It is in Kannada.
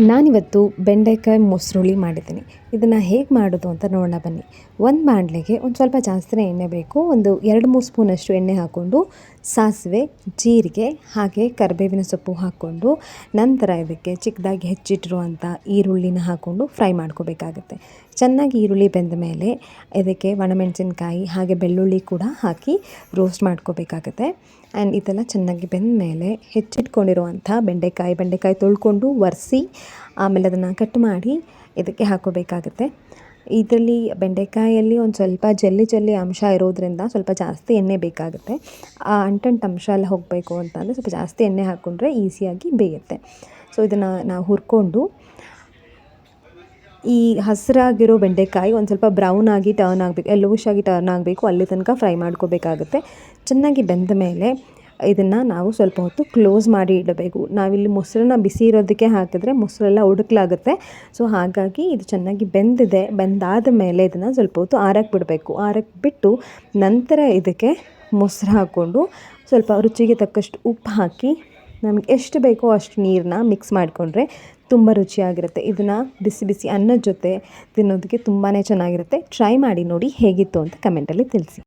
ನಾನಿವತ್ತು ಬೆಂಡೆಕಾಯಿ ಮೊಸರುಳಿ ಮಾಡಿದ್ದೀನಿ. ಇದನ್ನು ಹೇಗೆ ಮಾಡೋದು ಅಂತ ನೋಡೋಣ ಬನ್ನಿ. ಒಂದು ಬಾಣಲೆಗೆ ಒಂದು ಸ್ವಲ್ಪ ಜಾಸ್ತಿ ಎಣ್ಣೆ ಬೇಕು. ಒಂದು ಎರಡು ಮೂರು ಸ್ಪೂನಷ್ಟು ಎಣ್ಣೆ ಹಾಕ್ಕೊಂಡು ಸಾಸಿವೆ, ಜೀರಿಗೆ, ಹಾಗೆ ಕರಿಬೇವಿನ ಸೊಪ್ಪು ಹಾಕ್ಕೊಂಡು ನಂತರ ಇದಕ್ಕೆ ಚಿಕ್ಕದಾಗಿ ಹೆಚ್ಚಿಟ್ಟಿರುವಂಥ ಈರುಳ್ಳಿನ ಹಾಕ್ಕೊಂಡು ಫ್ರೈ ಮಾಡ್ಕೋಬೇಕಾಗುತ್ತೆ. ಚೆನ್ನಾಗಿ ಈರುಳ್ಳಿ ಬೆಂದ ಮೇಲೆ ಇದಕ್ಕೆ ಒಣಮೆಣಸಿನ್ಕಾಯಿ ಹಾಗೆ ಬೆಳ್ಳುಳ್ಳಿ ಕೂಡ ಹಾಕಿ ರೋಸ್ಟ್ ಮಾಡ್ಕೋಬೇಕಾಗುತ್ತೆ. ಆ್ಯಂಡ್ ಇದೆಲ್ಲ ಚೆನ್ನಾಗಿ ಬೆಂದ ಮೇಲೆ ಹೆಚ್ಚಿಟ್ಕೊಂಡಿರುವಂಥ ಬೆಂಡೆಕಾಯಿ ಬೆಂಡೆಕಾಯಿ ತೊಳ್ಕೊಂಡು ಒರೆಸಿ ಆಮೇಲೆ ಅದನ್ನು ಕಟ್ ಮಾಡಿ ಇದಕ್ಕೆ ಹಾಕೋಬೇಕಾಗುತ್ತೆ. ಇದರಲ್ಲಿ ಬೆಂಡೆಕಾಯಲ್ಲಿ ಒಂದು ಸ್ವಲ್ಪ ಜಲ್ಲಿ ಜಲ್ಲಿ ಅಂಶ ಇರೋದರಿಂದ ಸ್ವಲ್ಪ ಜಾಸ್ತಿ ಎಣ್ಣೆ ಬೇಕಾಗುತ್ತೆ. ಆ ಅಂಟಂಟು ಅಂಶ ಎಲ್ಲ ಹೋಗಬೇಕು ಅಂತಂದರೆ ಸ್ವಲ್ಪ ಜಾಸ್ತಿ ಎಣ್ಣೆ ಹಾಕ್ಕೊಂಡ್ರೆ ಈಸಿಯಾಗಿ ಬೇಯುತ್ತೆ. ಸೊ ಇದನ್ನು ನಾವು ಹುರ್ಕೊಂಡು ಈ ಹಸಿರಾಗಿರೋ ಬೆಂಡೆಕಾಯಿ ಒಂದು ಸ್ವಲ್ಪ ಬ್ರೌನ್ ಆಗಿ ಟರ್ನ್ ಆಗಬೇಕು ಎಲ್ಲೋಶಾಗಿ ಟರ್ನ್ ಆಗಬೇಕು, ಅಲ್ಲಿ ತನಕ ಫ್ರೈ ಮಾಡ್ಕೋಬೇಕಾಗುತ್ತೆ. ಚೆನ್ನಾಗಿ ಬೆಂದ ಮೇಲೆ ಇದನ್ನು ನಾವು ಸ್ವಲ್ಪ ಹೊತ್ತು ಕ್ಲೋಸ್ ಮಾಡಿ ಇಡಬೇಕು. ನಾವಿಲ್ಲಿ ಮೊಸರನ್ನ ಬಿಸಿ ಇರೋದಕ್ಕೆ ಹಾಕಿದ್ರೆ ಮೊಸರೆಲ್ಲ ಉಡುಕ್ಲಾಗುತ್ತೆ ಸೊ ಹಾಗಾಗಿ ಇದು ಚೆನ್ನಾಗಿ ಬೆಂದಿದೆ. ಬೆಂದಾದ ಮೇಲೆ ಇದನ್ನು ಸ್ವಲ್ಪ ಹೊತ್ತು ಆರಕ್ಕೆ ಬಿಡಬೇಕು. ಆರಕ್ಕೆ ಬಿಟ್ಟು ನಂತರ ಇದಕ್ಕೆ ಮೊಸರು ಹಾಕ್ಕೊಂಡು ಸ್ವಲ್ಪ ರುಚಿಗೆ ತಕ್ಕಷ್ಟು ಉಪ್ಪು ಹಾಕಿ ನಮ್ಗೆ ಎಷ್ಟು ಬೇಕೋ ಅಷ್ಟು ನೀರನ್ನ ಮಿಕ್ಸ್ ಮಾಡಿಕೊಂಡ್ರೆ ತುಂಬ ರುಚಿಯಾಗಿರುತ್ತೆ. ಇದನ್ನು ಬಿಸಿ ಬಿಸಿ ಅನ್ನದ ಜೊತೆ ತಿನ್ನೋದಕ್ಕೆ ತುಂಬಾ ಚೆನ್ನಾಗಿರುತ್ತೆ. ಟ್ರೈ ಮಾಡಿ ನೋಡಿ ಹೇಗಿತ್ತು ಅಂತ ಕಮೆಂಟಲ್ಲಿ ತಿಳಿಸಿ.